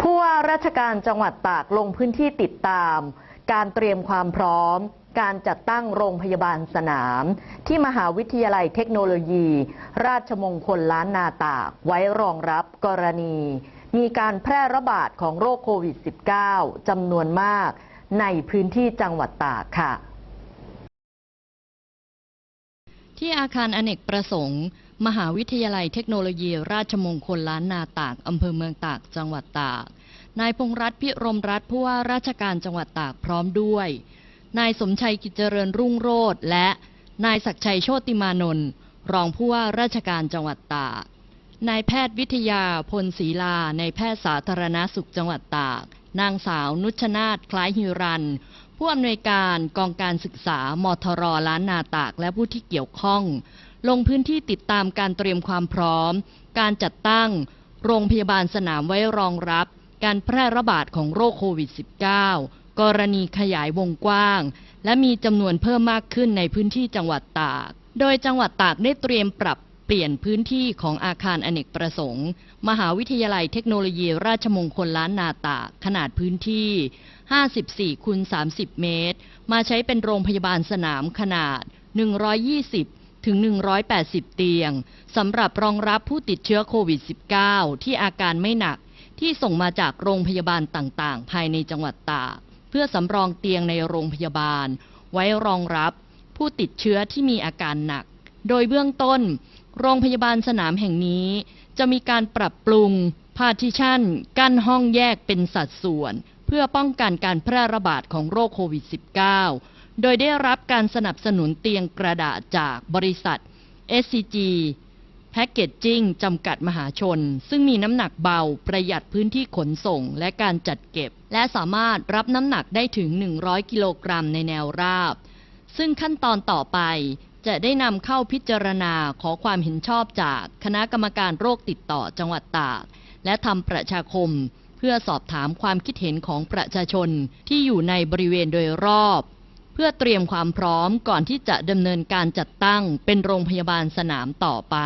ผู้ว่าราชการจังหวัดตากลงพื้นที่ติดตาม การเตรียมความพร้อม การจัดตั้งโรงพยาบาลสนาม ที่มหาวิทยาลัยเทคโนโลยี ราชมงคลล้านนาตากไว้รองรับกรณี มีการแพร่ระบาดของโรคโควิด -19 จำนวนมากในพื้นที่จังหวัดตากค่ะ ที่อาคารอเนกประสงค์ มหาวิทยาลัยเทคโนโลยีราชมงคลล้านนาตาก อำเภอเมืองตาก จังหวัดตาก นายพงษ์รัตน์พิรมรัตน์ผู้ว่าราชการจังหวัดตากพร้อมด้วย นายสมชัยกิจเจริญรุ่งโรจน์และนายศักชัยโชติมานนท์รองผู้ว่าราชการจังหวัดตาก นายแพทย์วิทยาพลศรีลา ในแพทย์สาธารณสุขจังหวัดตาก นางสาวนุชนาธคล้ายฮิรัน ผู้อำนวยการกองการศึกษามทรล้านนาตากและผู้ที่เกี่ยวข้อง ลงพื้นที่ติดตามการเตรียมความพร้อม การจัดตั้ง โรงพยาบาลสนามไว้รองรับ การแพร่ระบาดของโรคโควิด -19 กรณีขยายวงกว้าง และมีจำนวนเพิ่มมากขึ้นในพื้นที่จังหวัดตาก โดยจังหวัดตากได้เตรียมปรับเปลี่ยนพื้นที่ของอาคารอเนกประสงค์ มหาวิทยาลัยเทคโนโลยีราชมงคลล้านนาตากขนาดพื้นที่ 54คูณ30 เมตร มาใช้เป็นโรงพยาบาลสนามขนาด 120 ถึง 180 เตียงสำหรับรองรับผู้ติดเชื้อโควิด -19 ที่อาการไม่หนักที่ส่งมาจากโรงพยาบาลต่างๆ ภายในจังหวัดตากเพื่อสำรองเตียงในโรงพยาบาล ไว้รองรับผู้ติดเชื้อที่มีอาการหนัก โดยเบื้องต้น โรงพยาบาลสนามแห่งนี้ จะมีการปรับปรุงพาทิชั่นกั้นห้องแยกเป็นสัดส่วน เพื่อป้องกันการแพร่ระบาดของโรคโควิด -19 โดยได้รับการสนับสนุนเตียงกระดาษจากบริษัท SCG แพ็กเกจจิ้งจำกัดมหาชน ซึ่งมีน้ำหนักเบาประหยัดพื้นที่ขนส่งและการจัดเก็บ และสามารถรับน้ำหนักได้ถึง 100 กิโลกรัมในแนวราบ ซึ่งขั้นตอนต่อไปจะได้นำเข้าพิจารณาขอความเห็นชอบจากคณะกรรมการโรคติดต่อจังหวัดตาก และทำประชาคม เพื่อสอบถามความคิดเห็นของประชาชนที่อยู่ในบริเวณโดยรอบ เพื่อเตรียมความพร้อมก่อนที่จะดำเนินการจัดตั้งเป็นโรงพยาบาลสนามต่อไป